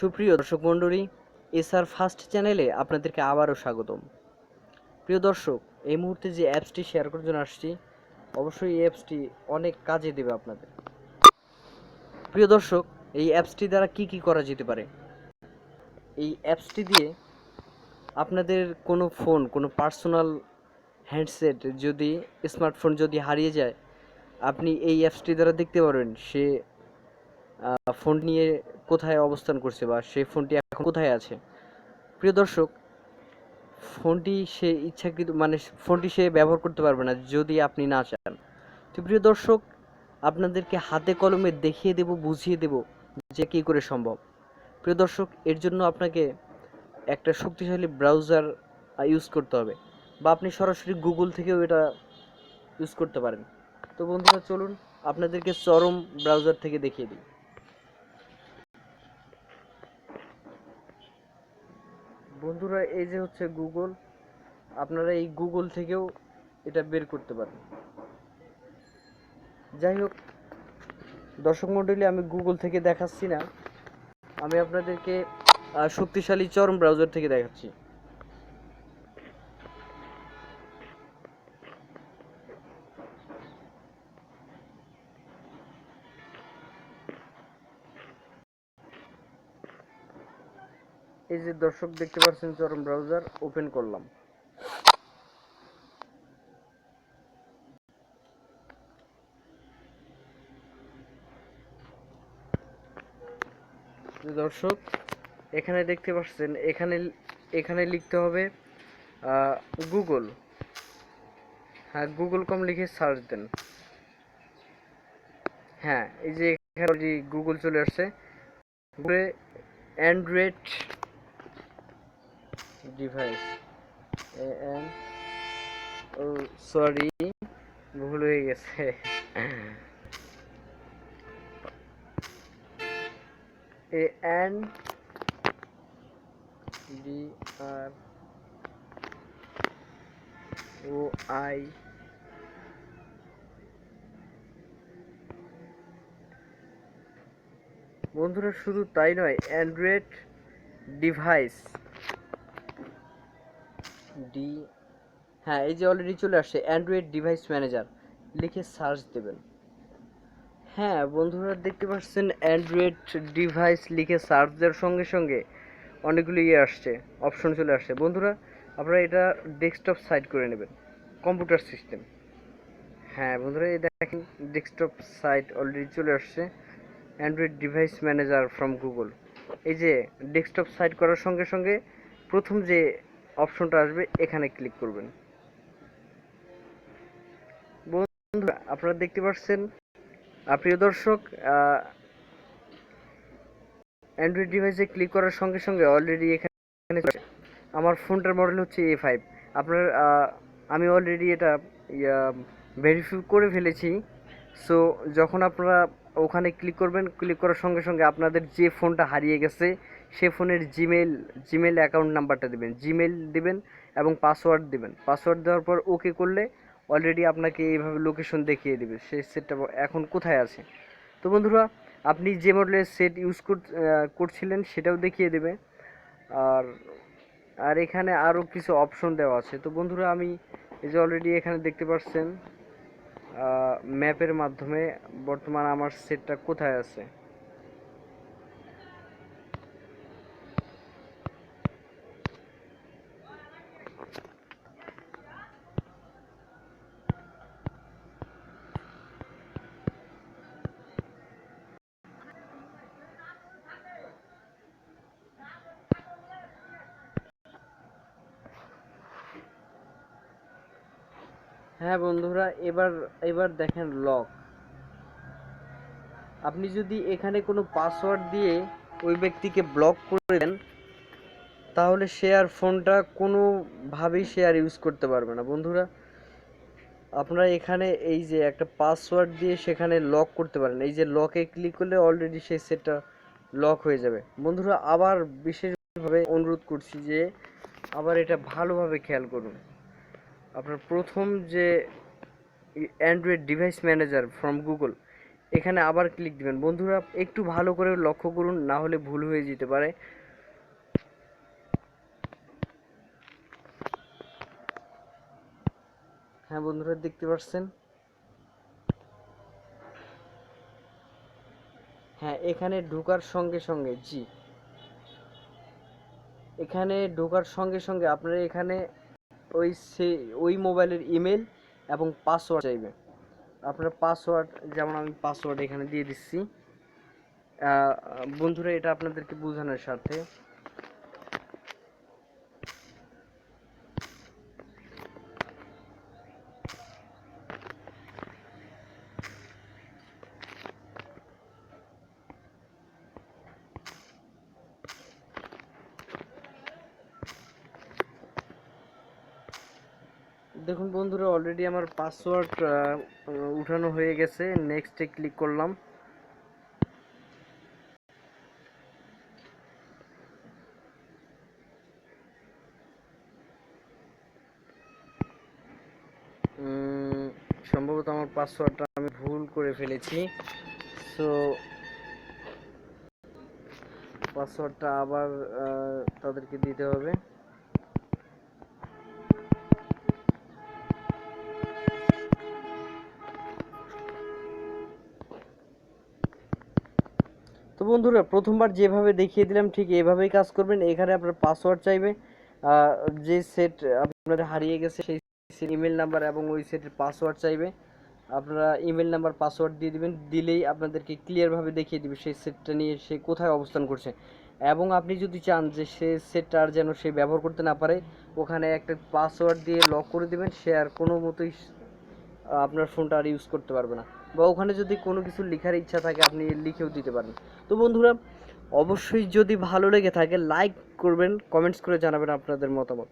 সুপ্রিয় দর্শক মণ্ডলী, এসআর ফার্স্ট চ্যানেলে আপনাদেরকে আবারও স্বাগতম। প্রিয় দর্শক, এই মুহূর্তে যে অ্যাপসটি শেয়ার করার জন্য আসছি, অবশ্যই এই অ্যাপসটি অনেক কাজে দেবে আপনাদের। প্রিয় দর্শক, এই অ্যাপসটি দ্বারা কি কি করা যেতে পারে? এই অ্যাপসটি দিয়ে আপনাদের কোনো ফোন, কোনো পার্সোনাল হ্যান্ডসেট যদি, স্মার্টফোন যদি হারিয়ে যায়, আপনি এই অ্যাপসটি দ্বারা দেখতে পারবেন। সে ফোন নিয়ে কোথায় অবস্থান করছে বা সেই ফোনটি এখন কোথায় আছে? প্রিয় দর্শক, ফোনটি সে ইচ্ছাকৃত মানে ফোনটি সে ব্যবহার করতে পারবে না যদি আপনি না চান। তো প্রিয় দর্শক, আপনাদেরকে হাতে কলমে দেখিয়ে দেব, বুঝিয়ে দেব যে কী করে সম্ভব। প্রিয় দর্শক, এর জন্য আপনাকে একটা শক্তিশালী ব্রাউজার ইউজ করতে হবে বা আপনি সরাসরি গুগল থেকেও এটা ইউজ করতে পারেন। তো বন্ধুরা, চলুন আপনাদেরকে চরম ব্রাউজার থেকে দেখিয়ে দিই। বন্ধুরা, এই যে হচ্ছে গুগল আপনারা এই গুগল থেকেও এটা বের করতে পারেন। যাই হোক, দর্শক মণ্ডলী আমি গুগল থেকে দেখাচ্ছি না। আমি আপনাদেরকে শক্তিশালী চরম ব্রাউজার থেকে দেখাচ্ছি। এই যে দর্শক দেখতে পাচ্ছেন, চরম ব্রাউজার ওপেন করলাম। দর্শক, এখানে দেখতে পাচ্ছেন, এখানে এখানে লিখতে হবে গুগল হ্যাঁ গুগল কম লিখে সার্চ দেন। হ্যাঁ এই যে এখানে গুগল চলে আসছে। গুগলে android device N O sorry ভুল হয়ে গেছে। A N D R O I বন্ধুরা, শুধু তাই নয় অ্যান্ড্রয়েড ডিভাইস ডি হ্যাঁ এই যে অলরেডি চলে আসছে অ্যান্ড্রয়েড ডিভাইস ম্যানেজার লিখে সার্চ দেবেন। হ্যাঁ বন্ধুরা দেখতে পাচ্ছেন অ্যান্ড্রয়েড ডিভাইস লিখে সার্চ দেওয়ার সঙ্গে সঙ্গে অনেকগুলো ইয়ে আসছে অপশন চলে আসছে। বন্ধুরা, আপনারা এটা ডেস্কটপ সাইড করে নেবেন কম্পিউটার সিস্টেম হ্যাঁ বন্ধুরা, এই দেখেন ডেস্কটপ সাইট অলরেডি চলে আসছে android device manager from Google এই যে ডেস্কটপ সাইট করার সঙ্গে সঙ্গে প্রথম যে অপশনটা আসবে, এখানে ক্লিক করবেন। বন্ধুরা, আপনারা দেখতে পাচ্ছেন প্রিয় দর্শক অ্যান্ড্রয়েড ডিভাইসে ক্লিক করার সঙ্গে সঙ্গে অলরেডি এখানে আমার ফোনটার মডেল হচ্ছে এ ফাইভ আপনার আমি অলরেডি এটা ভেরিফাই করে ফেলেছি। সো যখন আপনারা ওখানে ক্লিক করবেন ক্লিক করার সঙ্গে সঙ্গে আপনাদের যে ফোনটা হারিয়ে গেছে, সে ফোনের জিমেল জিমেল অ্যাকাউন্ট নাম্বারটা দিবেন। জিমেল দিবেন এবং পাসওয়ার্ড দিবেন। পাসওয়ার্ড দেওয়ার পর ওকে করলে অলরেডি আপনাকে এইভাবে লোকেশন দেখিয়ে দেবে। সেই সেটটা এখন কোথায় আছে? তো বন্ধুরা, আপনি যে মডেলের সেট ইউজ করছিলেন সেটাও দেখিয়ে দেবে। আর আর এখানে আরও কিছু অপশন দেওয়া আছে। তো বন্ধুরা, আমি এই যে অলরেডি এখানে দেখতে পাচ্ছেন ম্যাপের মাধ্যমে বর্তমান আমার সেটটা কোথায় আছে? হ্যাঁ বন্ধুরা, এবার এবার দেখেন লক আপনি যদি এখানে কোনো পাসওয়ার্ড দিয়ে ওই ব্যক্তিকে ব্লক করে দেন, তাহলে সে আর ফোনটা কোনোভাবেই সে আর ইউজ করতে পারবে না। বন্ধুরা, আপনারা এখানে এই যে একটা পাসওয়ার্ড দিয়ে সেখানে লক করতে পারেন। এই যে লকে ক্লিক করলে অলরেডি সেই সেটটা লক হয়ে যাবে। বন্ধুরা, আবার বিশেষভাবে অনুরোধ করছি যে আবার এটা ভালোভাবে খেয়াল করুন। আপনার প্রথম যে android device manager from Google এখানে আবার ক্লিক দিবেন। বন্ধুরা, একটু ভালো করে লক্ষ্য করুন, না হলে ভুল হয়ে যেতে পারে। হ্যাঁ বন্ধুরা, দেখতে পাচ্ছেন? হ্যাঁ এখানে ঢোকার সঙ্গে সঙ্গে, জি। এখানে ঢোকার সঙ্গে সঙ্গে আপনারা এখানে ওই সে, ওই মোবাইলের ইমেল এবং পাসওয়ার্ড চাইবে। আপনার পাসওয়ার্ড, যেমন আমি পাসওয়ার্ড এখানে দিয়ে দিচ্ছি। বন্ধুরা, এটা আপনাদেরকে বোঝানোর স্বার্থে দেখুন বন্ধুরা অলরেডি আমার পাসওয়ার্ড উঠানো হয়ে গেছে। নেক্সটে ক্লিক করলাম। সম্ভবত আমার পাসওয়ার্ডটা আমি ভুল করে ফেলেছি। সো পাসওয়ার্ডটা আবার তাদেরকে দিতে হবে। তো বন্ধুরা, প্রথমবার যেভাবে দেখিয়ে দিলাম, ঠিক এভাবেই কাজ করবেন। এখানে আপনার পাসওয়ার্ড চাইবে। যে সেট আপনাদের হারিয়ে গেছে, সেই ইমেল নাম্বার এবং ওই সেটের পাসওয়ার্ড চাইবে। আপনারা ইমেল নাম্বার পাসওয়ার্ড দিয়ে দিবেন, দিলেই আপনাদেরকে ক্লিয়ারভাবে দেখিয়ে দিবে সেই সেটটা নিয়ে সে কোথায় অবস্থান করছে। এবং আপনি যদি চান যে সে সেটটা আর যেন সে ব্যবহার করতে না পারে, ওখানে একটা পাসওয়ার্ড দিয়ে লক করে দিবেন, সে আর কোনো মতোই আপনার ফোনটা আর ইউজ করতে পারবে না। বা ওখানে যদি কোনো কিছু লেখার ইচ্ছা থাকে, আপনি লিখেও দিতে পারেন। তো বন্ধুরা, অবশ্যই যদি ভালো লেগে থাকে লাইক করবেন কমেন্টস করে জানাবেন আপনাদের মতামত।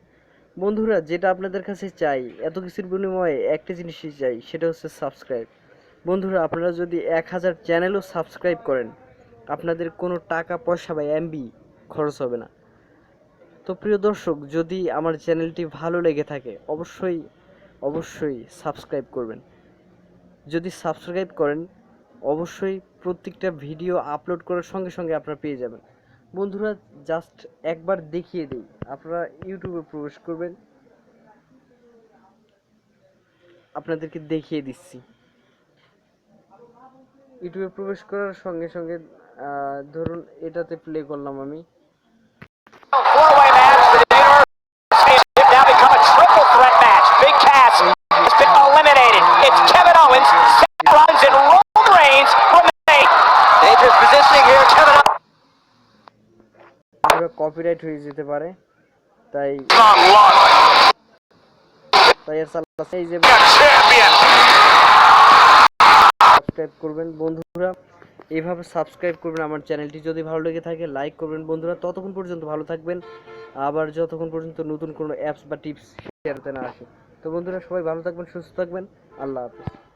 বন্ধুরা, যেটা আপনাদের কাছে চাই, এত কিছুর বিনিময়ে একটা জিনিসই চাই, সেটা হচ্ছে সাবস্ক্রাইব বন্ধুরা, আপনারা যদি এক হাজার চ্যানেলও সাবস্ক্রাইব করেন, আপনাদের কোনো টাকা, পয়সা বা এমবি খরচ হবে না। তো প্রিয় দর্শক, যদি আমার চ্যানেলটি ভালো লেগে থাকে, অবশ্যই অবশ্যই সাবস্ক্রাইব করবেন। যদি সাবস্ক্রাইব করেন, অবশ্যই প্রত্যেকটা ভিডিও আপলোড করার সঙ্গে সঙ্গে আপনারা পেয়ে যাবেন। বন্ধুরা জাস্ট একবার দেখিয়ে দিই, আপনারা ইউটিউবে প্রবেশ করবেন। আপনাদেরকে দেখিয়ে দিচ্ছি। ইউটিউবে প্রবেশ করার সঙ্গে সঙ্গে ধরুন এটাতে প্লে করলাম আমি। কপিরাইট হয়ে যেতে পারে। তাই তাই চালাচ্ছে এই যে সাবস্ক্রাইব করবেন বন্ধুরা, এইভাবে সাবস্ক্রাইব করবেন আমার চ্যানেলটি। যদি ভালো লেগে থাকে, লাইক করবেন বন্ধুরা। ততক্ষণ পর্যন্ত ভালো থাকবেন। আবার যতক্ষণ পর্যন্ত নতুন কোনো অ্যাপস বা টিপস শেয়ার করতে না আসে। তো বন্ধুরা, সবাই ভালো থাকবেন, সুস্থ থাকবেন। আল্লাহ হাফিজ।